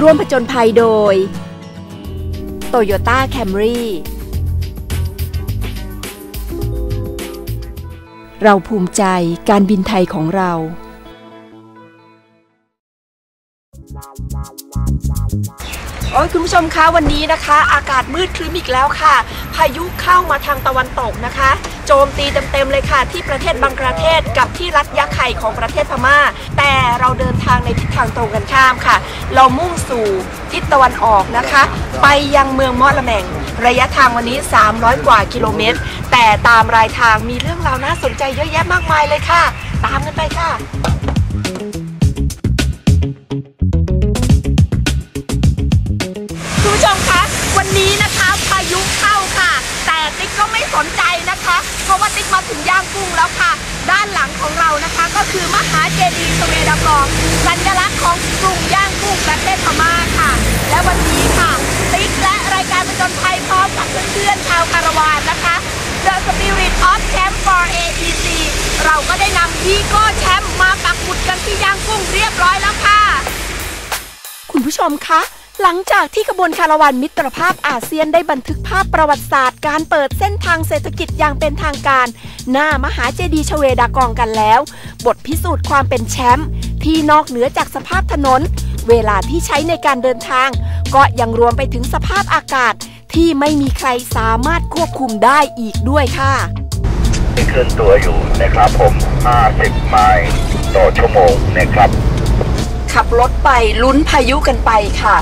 ร่วมผจญภัยโดย Toyota Camry เราภูมิใจการบินไทยของเรา โอ้ยคุณผู้ชมคะวันนี้นะคะ อากาศมืดครึ้มอีกแล้วค่ะ พายุเข้ามาทางตะวันตกนะคะ โจมตีเต็มๆเลยค่ะ ที่ประเทศบังกลาเทศกับที่รัฐยะไข่ของประเทศพม่า แต่เราเดินทางในทิศทางตรงกันข้ามค่ะ เรามุ่งสู่ทิศตะวันออกนะคะ ไปยังเมืองมอละแมงระยะทางวันนี้ 300 กว่ากิโลเมตร แต่ตามรายทางมีเรื่องราวน่าสนใจเยอะแยะมากมายเลยค่ะ ตามกันไปค่ะ เพราะว่าติ๊กมาถึงย่างกุ้งแล้วค่ะ ด้านหลังของเรานะคะ ก็คือมหาเจดีย์สเวดากองสัญลักษณ์ของกรุงย่างกุ้งประเทศพม่าค่ะ และวันนี้ค่ะ ติ๊กและรายการประจนภัยพร้อมกับเพื่อนๆชาวคาราวานนะคะ The Spirit of Camp for AEC เราก็ได้นำวีโก้แชมป์มาปักหมุดกันที่ย่างกุ้งเรียบร้อยแล้วค่ะ คุณผู้ชมคะ หลังจากที่ขบวนคาราวานมิตรภาพอาเซียนได้บันทึกภาพประวัติศาสตร์ การเปิดเส้นทางเศรษฐกิจอย่างเป็นทางการ หน้ามหาเจดีย์ชเวดากองกันแล้ว บทพิสูจน์ความเป็นแชมป์ที่นอกเหนือจากสภาพถนน เวลาที่ใช้ในการเดินทาง ก็ยังรวมไปถึงสภาพอากาศที่ไม่มีใครสามารถควบคุมได้อีกด้วยค่ะที่เคลื่อนตัวอยู่นะครับผม 50 ไมล์ต่อชั่วโมงนะครับ ขับรถไปลุ้นพายุกันไปค่ะ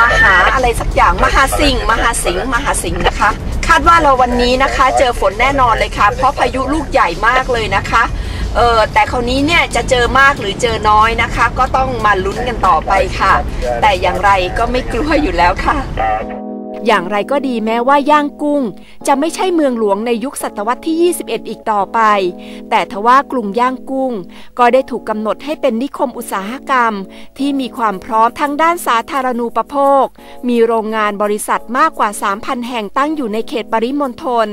มหาอะไรสักอย่างมหาสิงมหาสิงมหาสิงนะคะ คาดว่าเราวันนี้นะคะเจอฝนแน่นอนเลยค่ะ เพราะพายุลูกใหญ่มากเลยนะคะเออแต่คราวนี้เนี่ยจะเจอมากหรือเจอน้อยนะคะ ก็ต้องมาลุ้นกันต่อไปค่ะ แต่อย่างไรก็ไม่กลัวอยู่แล้วค่ะ อย่างไรก็ดีแม้ว่าย่างกุ้ง จะไม่ใช่เมืองหลวงในยุคศตวรรษที่ 21 อีกต่อไป แต่ทว่ากรุงย่างกุ้ง ก็ได้ถูกกำหนดให้เป็นนิคมอุตสาหกรรม ที่มีความพร้อมทั้งด้านสาธารณูปโภค มีโรงงานบริษัทมากกว่า 3,000 แห่งตั้งอยู่ในเขตปริมณฑล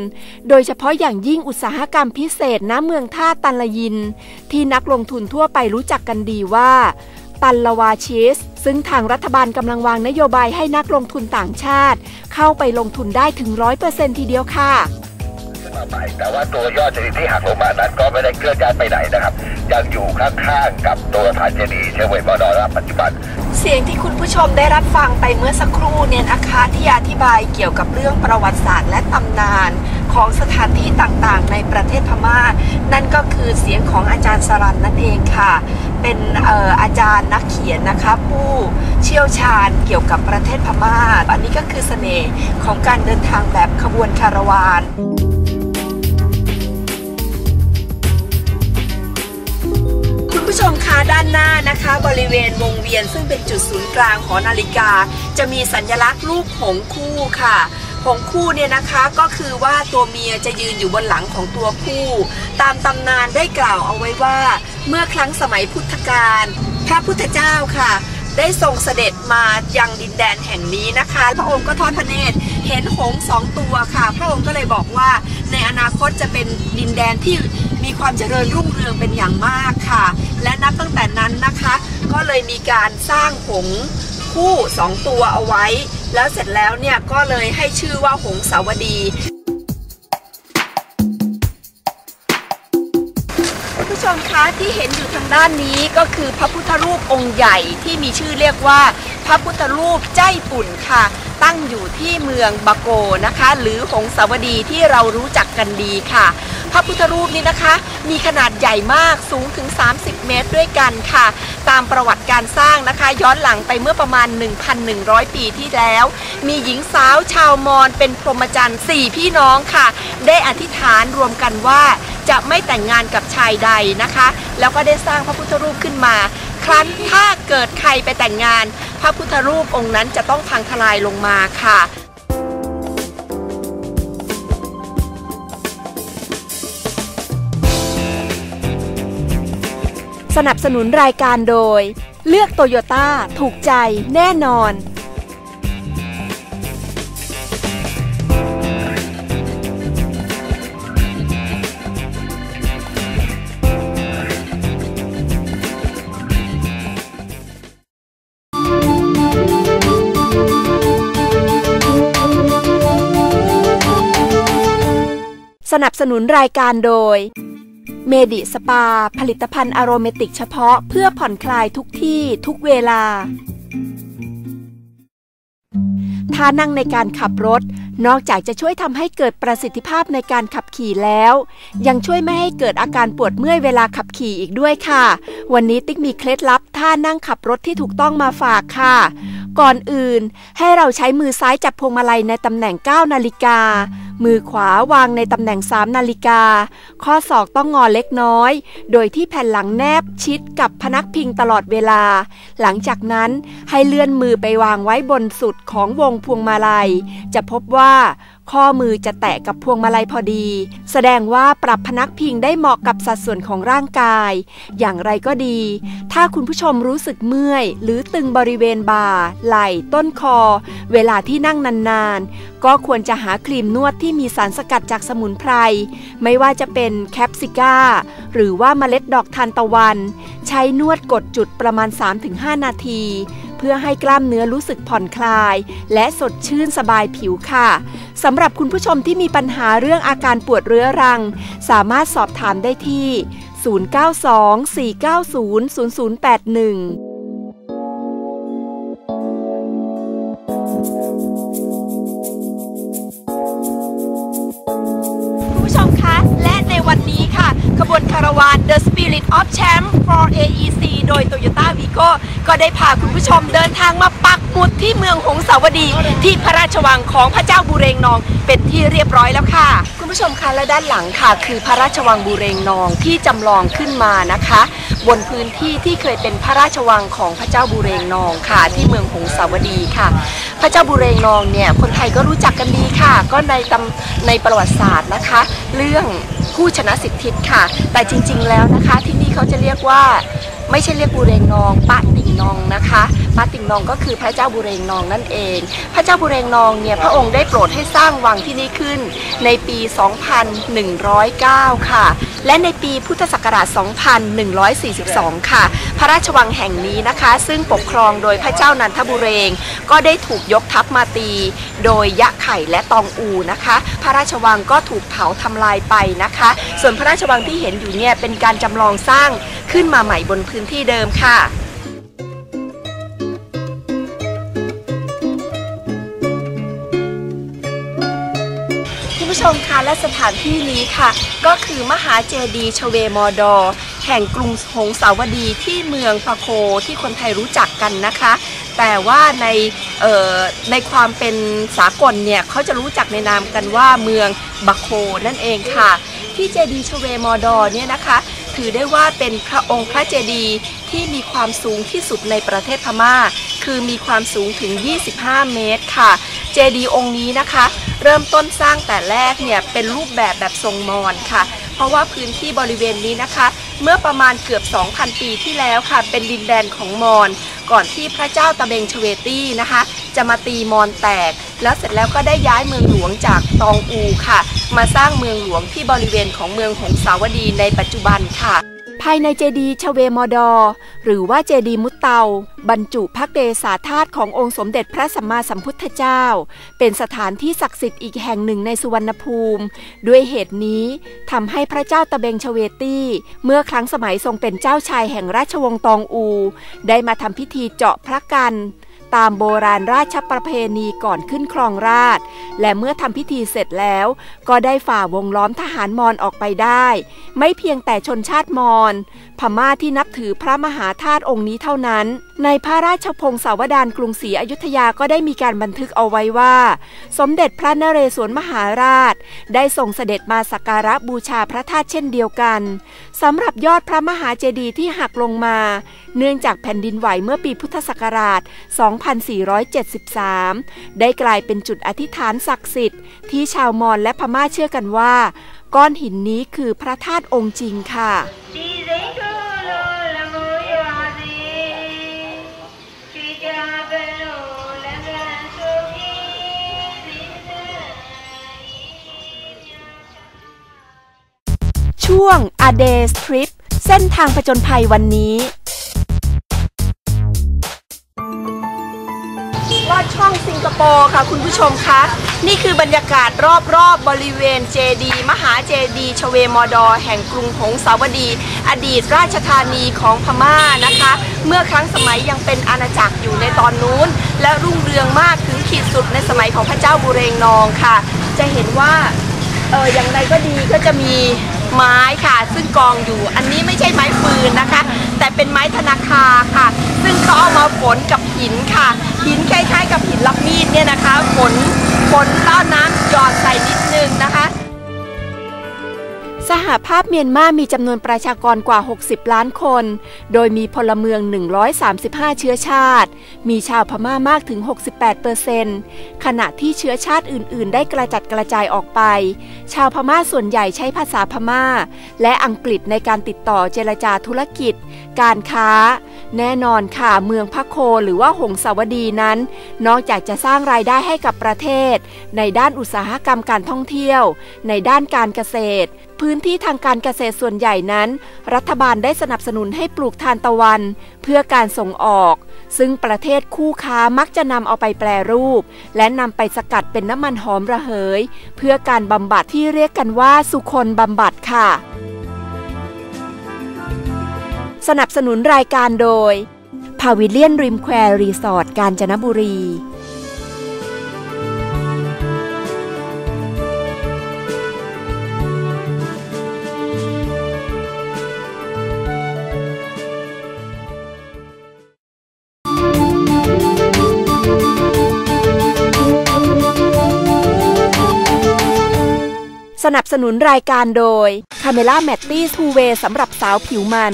โดยเฉพาะอย่างยิ่งอุตสาหกรรมพิเศษณเมืองท่าตันละยิน ที่นักลงทุนทั่วไปรู้จักกันดีว่า ตันละวาชีส ซึ่งทางรัฐบาลกำลังวางนโยบายให้นักลงทุนต่างชาติ เข้าไปลงทุนได้ถึงร้อยเปอร์เซ็นทีเดียวค่ะขึ้นมาใหม่แต่ว่าตัวยอดเจดีย์ที่หักลงมานั้นก็ไม่ได้เคลื่อนย้ายไปไหนนะครับ ยังอยู่ข้างๆกับตัวฐานเจดีย์เชเวมอดอร์ปัจจุบัน เสียงที่คุณผู้ชมได้รับฟังไปเมื่อสักครู่เนี่ยนะคะที่อธิบายเกี่ยวกับเรื่องประวัติศาสตร์และตำนาน ของสถานที่ต่างๆ ในประเทศพม่า นั่นก็คือเสียงของอาจารย์สรันนั่นเองค่ะ เป็นอออาจารย์นักเขียนนะคะผู้เชี่ยวชาญเกี่ยวกับประเทศพม่า อันนี้ก็คือเสน่ห์ของการเดินทางแบบขบวนคาราวานคุณผู้ชมคะด้านหน้านะคะ บริเวณวงเวียนซึ่งเป็นจุดศูนย์กลางของนาฬิกา จะมีสัญลักษณ์รูปหงส์คู่ค่ะ หงคู่เนี่ยนะคะก็คือว่าตัวเมียจะยืนอยู่บนหลังของตัวผู้ตามตำนานได้กล่าวเอาไว้ว่า เมื่อครั้งสมัยพุทธกาลพระพุทธเจ้าค่ะ ได้ทรงเสด็จมายังดินแดนแห่งนี้นะคะ พระองค์ก็ทอดพระเนตรเห็นหงส์สองตัวค่ะ พระองค์ก็เลยบอกว่าในอนาคตจะเป็นดินแดนที่มีความเจริญรุ่งเรืองเป็นอย่างมากค่ะ และนับตั้งแต่นั้นนะคะ ก็เลยมีการสร้างหงส์คู่สองตัวเอาไว้ แล้วเสร็จแล้วเนี่ยก็เลยให้ชื่อว่าหงสาวดีผู้ชมคะที่เห็นอยู่ทางด้านนี้ก็คือพระพุทธรูปองค์ใหญ่ที่มีชื่อเรียกว่า พระพุทธรูปใจปุ่นค่ะ ตั้งอยู่ที่เมืองบาโกนะคะ หรือหงสาวดีที่เรารู้จักกันดีค่ะ พระพุทธรูปนี้นะคะ มีขนาดใหญ่มากสูงถึง 30 เมตรด้วยกันค่ะ ตามประวัติการสร้างนะคะ ย้อนหลังไปเมื่อประมาณ 1,100 ปีที่แล้ว มีหญิงสาวชาวมอญเป็นพรหมจรรย์4พี่น้องค่ะ ได้อธิษฐานรวมกันว่าจะไม่แต่งงานกับชายใดนะคะ แล้วก็ได้สร้างพระพุทธรูปขึ้นมา ครั้นถ้าเกิดใครไปแต่งงาน พระพุทธรูปองค์นั้นจะต้องพังทลายลงมาค่ะสนับสนุนรายการโดย เลือกโตโยต้าถูกใจแน่นอน สนับสนุนรายการโดย เมดิสปา ผลิตภัณฑ์อโรเมติกเฉพาะเพื่อผ่อนคลายทุกที่ทุกเวลา ท่านั่งในการขับรถ นอกจากจะช่วยทำให้เกิดประสิทธิภาพในการขับขี่แล้ว ยังช่วยไม่ให้เกิดอาการปวดเมื่อยเวลาขับขี่อีกด้วยค่ะ วันนี้ติ๊กมีเคล็ดลับท่านั่งขับรถที่ถูกต้องมาฝากค่ะ ก่อนอื่น ให้เราใช้มือซ้ายจับพวงมาลัยในตำแหน่ง 9 นาฬิกา มือขวาวางในตำแหน่ง 3 นาฬิกา ข้อศอกต้องงอเล็กน้อย โดยที่แผ่นหลังแนบชิดกับพนักพิงตลอดเวลา หลังจากนั้นให้เลื่อนมือไปวางไว้บนสุดของวงพวงมาลัย จะพบว่า ข้อมือจะแตะกับพวงมาลัยพอดี แสดงว่าปรับพนักพิงได้เหมาะกับสัดส่วนของร่างกาย อย่างไรก็ดี ถ้าคุณผู้ชมรู้สึกเมื่อย หรือตึงบริเวณบ่า ไหล่ ต้นคอ เวลาที่นั่งนานๆ ก็ควรจะหาครีมนวดที่มีสารสกัดจากสมุนไพร ไม่ว่าจะเป็นแคปซิก้า หรือว่าเมล็ดดอกทานตะวัน ใช้นวดกดจุดประมาณ 3-5 นาที เพื่อให้กล้ามเนื้อรู้สึกผ่อนคลาย และสดชื่นสบายผิวค่ะสำหรับคุณผู้ชมที่มีปัญหาเรื่องอาการปวดเรื้อรัง สามารถสอบถามได้ที่ 092-490-0081 ขบวนคาราวาน The Spirit of Champ for AEC โดย Toyota Vigo ก็ได้พาคุณผู้ชมเดินทางมาปักหมุดที่เมืองหงสาวดี ที่พระราชวังของพระเจ้าบุเรงนองเป็นที่เรียบร้อยแล้วค่ะ ผู้ชมคะและด้านหลังค่ะ คือพระราชวังบุเรงนองที่จำลองขึ้นมานะคะ บนพื้นที่ที่เคยเป็นพระราชวังของพระเจ้าบุเรงนองค่ะ ที่เมืองหงสาวดีค่ะ พระเจ้าบุเรงนองเนี่ยคนไทยก็รู้จักกันดีค่ะ ก็ในตำในประวัติศาสตร์นะคะ เรื่องผู้ชนะสิทธิตค่ะ แต่จริง ๆ แล้วนะคะที่นี่เขาจะเรียกว่าไม่ใช่เรียกบุเรงนองปะติ่งนองนะคะปะติ่งนองก็คือพระเจ้าบุเรงนองนั่นเอง พระเจ้าบุเรงนองเนี่ยพระองค์ได้โปรดให้สร้างวังที่นี่ขึ้นในปี 2109 ค่ะ และในปีพุทธศักราช 2142 ค่ะ พระราชวังแห่งนี้นะคะ ซึ่งปกครองโดยพระเจ้านันทบุเรง ก็ได้ถูกยกทัพมาตี โดยยะไข่และตองอูนะคะ พระราชวังก็ถูกเผาทำลายไปนะคะ ส่วนพระราชวังที่เห็นอยู่เนี่ยเป็นการจำลองสร้างขึ้นมาใหม่บนพื้นที่เดิมค่ะ ชมคะและสถานที่นี้ค่ะ ก็คือมหาเจดีย์ชเวมอดอ แห่งกรุงหงสาวดีที่เมืองพะโคที่คนไทยรู้จักกันนะคะ แต่ว่าในในความเป็นสากลเนี่ยเขาจะรู้จักในนามกันว่าเมืองบะโคนั่นเองค่ะ ที่เจดีย์ชเวมอดอเนี่ยนะคะถือได้ว่าเป็นพระองค์พระเจดีย์ที่มีความสูงที่สุดในประเทศพม่า คือมีความสูงถึง 25 เมตรค่ะ เจดีย์องค์นี้นะคะ เริ่มต้นสร้างแต่แรกเนี่ยเป็นรูปแบบแบบทรงมอญค่ะ เพราะว่าพื้นที่บริเวณนี้นะคะ เมื่อประมาณเกือบ 2,000 ปีที่แล้วค่ะ เป็นดินแดนของมอญก่อนที่พระเจ้าตะเบงชเวตี้นะคะ จะมาตีมอญแตก แล้วเสร็จแล้วก็ได้ย้ายเมืองหลวงจากตองอูค่ะ มาสร้างเมืองหลวงที่บริเวณของเมืองหงสาวดีในปัจจุบันค่ะ ภายในเจดีย์ชเวมอดอ หรือว่าเจดีย์มุตเตา บรรจุพระเกศาธาตุขององค์สมเด็จพระสัมมาสัมพุทธเจ้า เป็นสถานที่ศักดิ์สิทธิ์อีกแห่งหนึ่งในสุวรรณภูมิ ด้วยเหตุนี้ทำให้พระเจ้าตะเบงชเวตี้ เมื่อครั้งสมัยทรงเป็นเจ้าชายแห่งราชวงศ์ตองอู ได้มาทำพิธีเจาะพระกัน ตามโบราณราชประเพณีก่อนขึ้นครองราช และเมื่อทำพิธีเสร็จแล้ว ก็ได้ฝ่าวงล้อมทหารมอญออกไปได้ ไม่เพียงแต่ชนชาติมอญพม่าที่นับถือพระมหาธาตุองค์นี้เท่านั้น ในพระราชพงศาวดารกรุงศรีอยุธยาก็ได้มีการบันทึกเอาไว้ว่า สมเด็จพระนเรศวรมหาราช ได้ส่งเสด็จมาสักการะบูชาพระธาตุเช่นเดียวกันสำหรับยอดพระมหาเจดีย์ที่หักลงมาเนื่องจากแผ่นดินไหวเมื่อปีพุทธศักราช 2473 ได้กลายเป็นจุดอธิษฐานศักดิ์สิทธิ์ ที่ชาวมอญและพม่าเชื่อกันว่า ก้อนหินนี้คือพระธาตุองค์จริงค่ะช่วงอ Day's Trip เส้นทางผจญภัยวันนี้ ช่องสิงคโปร์ค่ะคุณผู้ชมคะนี่คือบรรยากาศรอบๆบบริเวณเจดีมหาเจดีชเวมอดอ แห่งกรุงหงสาวดี อดีตราชธานีของพม่านะคะ เมื่อครั้งสมัยยังเป็นอาณาจักรอยู่ในตอนนู้น และรุ่งเรืองมากถึงขีดสุดในสมัยของพระเจ้าบุเรงนองค่ะ จะเห็นว่าเอออย่างไรก็ดีก็จะมี ไม้ค่ะ ซึ่งกองอยู่ อันนี้ไม่ใช่ไม้ฟืนนะคะ แต่เป็นไม้ธนาคารค่ะ ซึ่งเขาเอามาฝนกับหินค่ะ หินคล้ายๆ กับหินลับมีดเนี่ยนะคะฝนฝนแล้วเอน้ำหยอดใส่นิดนึงนะคะ สหภาพเมียนมามีจำนวนประชากรกว่า 60 ล้านคน โดยมีพลเมือง 135 เชื้อชาติ มีชาวพม่ามากถึง 68เปอร์เซนต์ขณะที่เชื้อชาติอื่น ๆ ได้กระจัดกระจายออกไป ชาวพม่าส่วนใหญ่ใช้ภาษาพม่า และอังกฤษในการติดต่อเจรจาธุรกิจ การค้า แน่นอนค่ะเมืองพะโคหรือว่าหงสาวดีนั้น นอกจากจะสร้างรายได้ให้กับประเทศ ในด้านอุตสาหกรรมการท่องเที่ยว ในด้านการเกษตร พื้นที่ทางการเกษตรส่วนใหญ่นั้น รัฐบาลได้สนับสนุนให้ปลูกทานตะวัน เพื่อการส่งออก ซึ่งประเทศคู่ค้ามักจะนำเอาไปแปรรูป และนำไปสกัดเป็นน้ำมันหอมระเหย เพื่อการบำบัดที่เรียกกันว่าสุคนบำบัดค่ะ สนับสนุนรายการโดยพาวิเลียนริมแควรีสอร์ทกาญจนบุรี สนับสนุนรายการโดย c a m e l a m a t t i ทูเวสำหรับสาวผิวมัน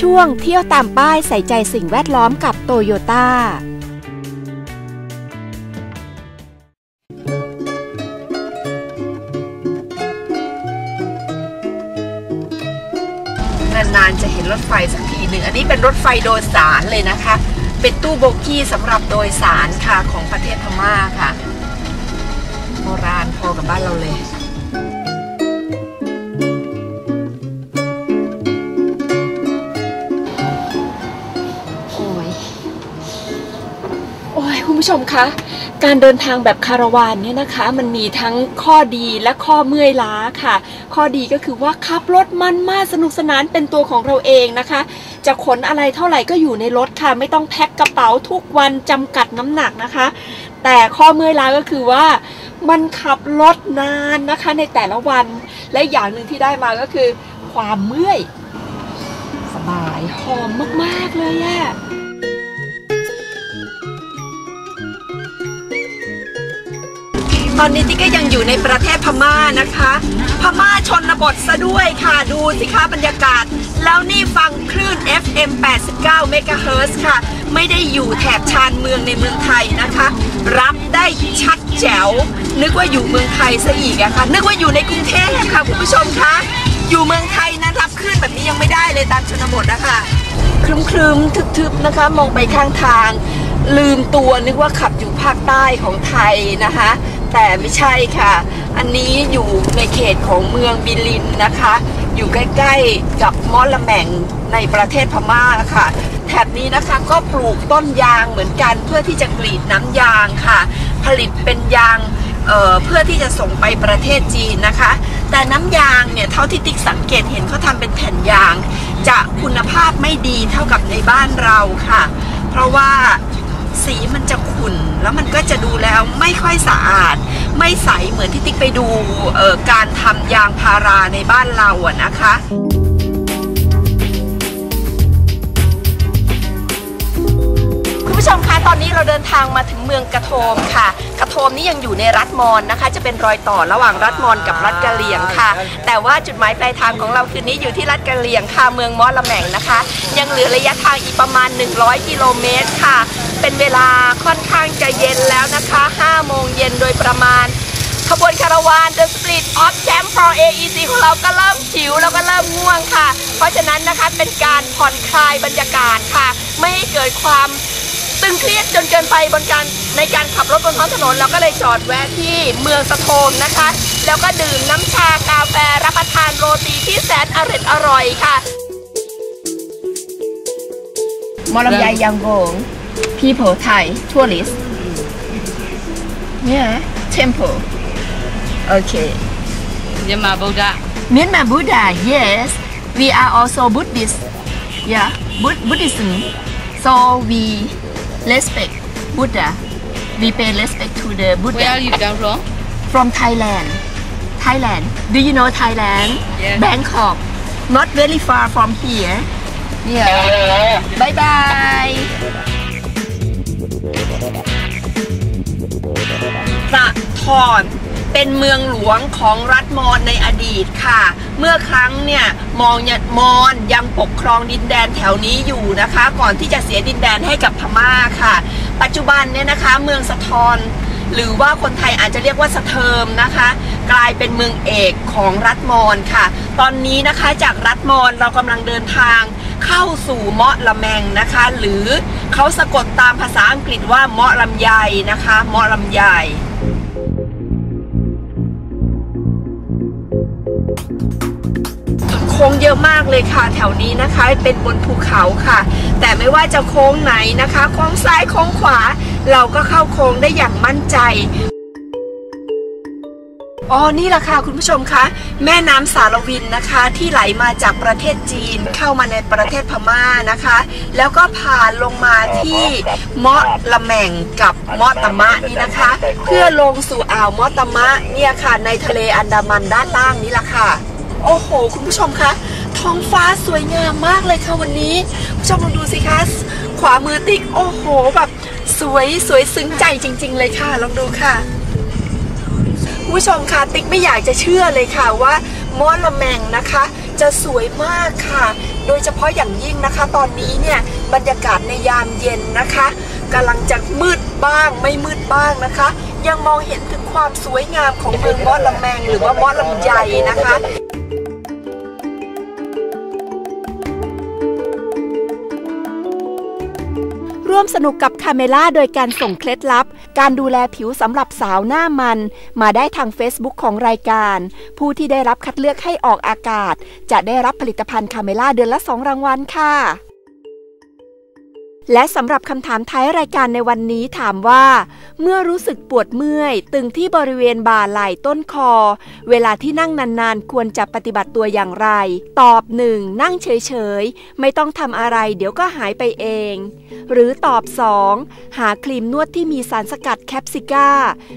ช่วงเที่ยวตามป้ายใส่ใจสิ่งแวดล้อมกับโตโยต้านานๆจะเห็นรถไฟสักทีหนึ่ง อันนี้เป็นรถไฟโดยสารเลยนะคะ เป็นตู้โบกี้สำหรับโดยสารค่ะของประเทศพม่าค่ะ ราณพอกับบ้านเราเลย โอ้ย โอ้ย คุณผู้ชมคะ การเดินทางแบบคาราวานเนี่ยนะคะ มันมีทั้งข้อดีและข้อเมื่อยล้าค่ะ ข้อดีก็คือว่าขับรถมันมากสนุกสนานเป็นตัวของเราเองนะคะจะขนอะไรเท่าไหร่ก็อยู่ในรถค่ะ ไม่ต้องแพ็คกระเป๋าทุกวันจำกัดน้ำหนักนะคะ แต่ข้อเมื่อยล้าก็คือว่ามันขับรถนานนะคะในแต่ละวัน และอย่างหนึ่งที่ได้มาก็คือ ความเมื่อย สบายหอมมาก ๆ เลยอะ อนนี้ที่ก็ยังอยู่ในประเทศพม่านะคะ พม่าชนบทซะด้วยค่ะดูสิคะบรรยากาศ แล้วนี่ฟังคลื่น FM 89เมกะเฮิร์ค่ะ ไม่ได้อยู่แถบชานเมืองในเมืองไทยนะคะ รับได้ชัดแจ๋ว นึกว่าอยู่เมืองไทยซะอีกอะค่ะ นึกว่าอยู่ในกรุงเทพค่ะคุณผู้ชมคะอยู่เมืองไทยนั้นรับคลื่นแบบนี้ยังไม่ได้เลยตามชนบทนะคะครึมครึมๆทึบๆนะคะ มองไปข้างทางลืมตัวนึกว่าขับอยู่ภาคใต้ของไทยนะคะ แต่ไม่ใช่ค่ะ อันนี้อยู่ในเขตของเมืองบิลินนะคะ อยู่ใกล้ๆกับมอละแมงในประเทศพม่าค่ะ แถบนี้นะคะก็ปลูกต้นยางเหมือนกันเพื่อที่จะกรีดน้ำยางค่ะ ผลิตเป็นยางเเพื่อที่จะส่งไปประเทศจีนนะคะ แต่น้ำยางเนี่ยเท่าที่ติ๊กสังเกตเห็นเขาทำเป็นแผ่นยาง จะคุณภาพไม่ดีเท่ากับในบ้านเราค่ะ เพราะว่า สีมันจะขุ่นแล้วมันก็จะดูแล้วไม่ค่อยสะอาด ไม่ใสเหมือนที่ติ๊กไปดูการทำยางพาราในบ้านเราอะนะคะคุณผู้ชมคะตอนนี้เราเดินทางมาถึงเมืองกระโทมค่ะ กระโทมนี่ยังอยู่ในรัฐมอนนะคะ จะเป็นรอยต่อระหว่างรัฐมอนกับรัฐกะเหรี่ยงค่ะ แต่ว่าจุดหมายปลายทางของเราคืนนี้อยู่ที่รัฐกะเหรี่ยงค่ะเมืองมอละแมงนะคะ ยังเหลือระยะทางอีกประมาณ 100 กิโลเมตรค่ะ เป็นเวลาค่อนข้างจะเย็นแล้วนะคะ 5 โมงเย็นโดยประมาณ ขบวนคาราวาน The Split of Jam for AEC ของเราก็เริ่มหิวแล้วก็เริ่มง่วงค่ะ เพราะฉะนั้นนะคะเป็นการผ่อนคลายบรรยากาศค่ะ ไม่ให้เกิดความตึงเครียดจนเกินไปบนการในการขับรถบนท้องถนนเราก็เลยจอดแวะที่เมืองสะโทมนะคะ แล้วก็ดื่มน้ำชากาแฟรับประทานโรตีที่แสนอร่อยอร่อยค่ะมอลำไยยังโง people Thai tourist yeah temple okay Myanmar Buddha. Myanmar Buddha yes we are also Buddhist yeah Bud Buddhism so we respect Buddha we pay respect to the Buddha Where are you come from? from Thailand. Thailand. Do you know Thailand? Yes. Bangkok. Not very far from here. Yeah. Bye bye. พระทอนเป็นเมืองหลวงของรัฐมอญในอดีตค่ะ เมื่อครั้งเนี่ยมองยมอญยังปกครองดินแดนแถวนี้อยู่นะคะ ก่อนที่จะเสียดินแดนให้กับพม่าค่ะ ปัจจุบันเนี่ยนะคะเมืองสะทอนหรือว่าคนไทยอาจจะเรียกว่าสะเทิมนะคะ กลายเป็นเมืองเอกของรัฐมอญค่ะ ตอนนี้นะคะจากรัฐมอญเรากำลังเดินทาง เข้าสู่เมาะละแมงนะคะ หรือเขาสะกดตามภาษาอังกฤษว่าเมาะลำไยนะคะ เมาะลำไยโค้งเยอะมากเลยค่ะแถวนี้นะคะ เป็นบนภูเขาค่ะ แต่ไม่ว่าจะโค้งไหนนะคะ โค้งซ้ายโค้งขวา เราก็เข้าโค้งได้อย่างมั่นใจ อ๋อ นี่แหละค่ะคุณผู้ชมคะ แม่น้ำสารวินนะคะ ที่ไหลมาจากประเทศจีนเข้ามาในประเทศพม่านะคะ แล้วก็ผ่านลงมาที่เมาะละแมงกับเมาะตะมะนี่นะคะ เพื่อลงสู่อ่าวเมาะตะมะเนี่ยค่ะในทะเลอันดามันด้านล่างนี่แหละค่ะ โอ้โห คุณผู้ชมคะท้องฟ้าสวยงามมากเลยค่ะวันนี้คุณผู้ชมลองดูสิคะขวามือติ๊กโอ้โหแบบสวยสวยซึ้งใจจริง ๆ เลยค่ะลองดูค่ะ คุณผู้ชมคะติ๊กไม่อยากจะเชื่อเลยค่ะว่ามอละแมงนะคะ จะสวยมากค่ะ โดยเฉพาะอย่างยิ่งนะคะ ตอนนี้เนี่ยบรรยากาศในยามเย็นนะคะกำลังจะมืดบ้างไม่มืดบ้างนะคะ ยังมองเห็นถึงความสวยงามของเมืองมอละแมง หรือว่ามอลำไยนะคะ วมสนุกกับคาเมล่าโดยการส่งเคล็ดลับ การดูแลผิวสำหรับสาวหน้ามัน มาได้ทาง Facebook ของรายการ ผู้ที่ได้รับคัดเลือกให้ออกอากาศ จะได้รับผลิตภัณฑ์คาเมล่าเดือนละ 2 รางวัลค่ะ และสำหรับคำถามท้ายรายการในวันนี้ถามว่า เมื่อรู้สึกปวดเมื่อย ตึงที่บริเวณบ่าไหล่ต้นคอ เวลาที่นั่งนานๆ ควรจะปฏิบัติตัวอย่างไร ตอบ 1. นั่งเฉยๆ ไม่ต้องทำอะไรเดี๋ยวก็หายไปเอง หรือตอบ 2. หาครีมนวดที่มีสารสกัดแคปซิก้า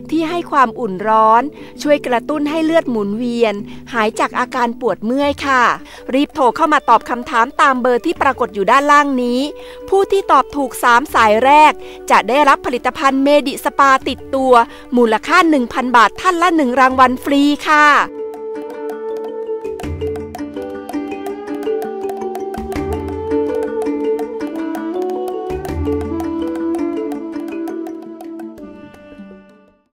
ที่ให้ความอุ่นร้อน ช่วยกระตุ้นให้เลือดหมุนเวียน หายจากอาการปวดเมื่อยค่ะ รีบโทรเข้ามาตอบคำถามตามเบอร์ที่ปรากฏอยู่ด้านล่างนี้ ผู้ที่ตออบถูก 3 สายแรก จะได้รับผลิตภัณฑ์เมดิสปาติดตัว มูลค่า 1,000 บาทท่านละ 1 รางวัลฟรีค่ะ